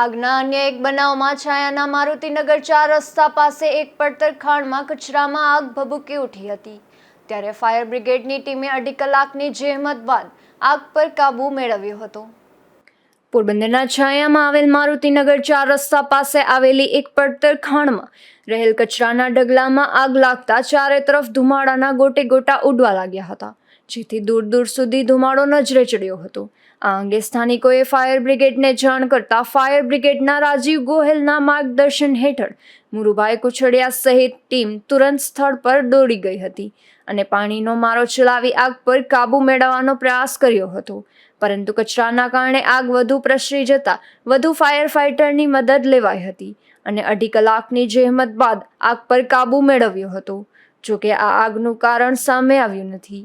આગના અન્ય એક બનાવમાં છાયાના મારુતિનગર ચાર રસ્તા પાસે એક પડતર ખાણમાં કચરામાં આગ ભભૂકી ઉઠી હતી. ત્યારે ફાયર બ્રિગેડની ટીમે અઢી કલાકની જહેમત બાદ આગ પર કાબૂ મેળવ્યો હતો. પોરબંદરના છાયામાં આવેલ મારુતિનગર ચાર રસ્તા પાસે આવેલી એક પડતર ખાણમાં રહેલ કચરાના ડગલામાં આગ લાગતા ચારે તરફ ધુમાડાના ગોટે ગોટા ઉડવા લાગ્યા હતા. જેથી દૂર દૂર સુધી ધુમાડો નજરે ચડ્યો હતો. આ અંગે સ્થાનિકોએ ફાયર બ્રિગેડને જાણ કરતા ફાયર બ્રિગેડના રાજીવ ગોહેલના માર્ગદર્શન હેઠળ મુરુભાઈ કુછડિયા સહિત ટીમ તુરંત સ્થળ પર દોડી ગઈ હતી અને પાણીનો મારો ચલાવી આગ પર કાબૂ મેળવવાનો પ્રયાસ કર્યો હતો. પરંતુ કચરાના કારણે આગ વધુ પ્રસરી જતા વધુ ફાયર ફાઇટરની મદદ લેવાઈ હતી અને અઢી કલાકની જહેમત બાદ આગ પર કાબૂ મેળવ્યો હતો. જોકે આ આગનું કારણ સામે આવ્યું નથી.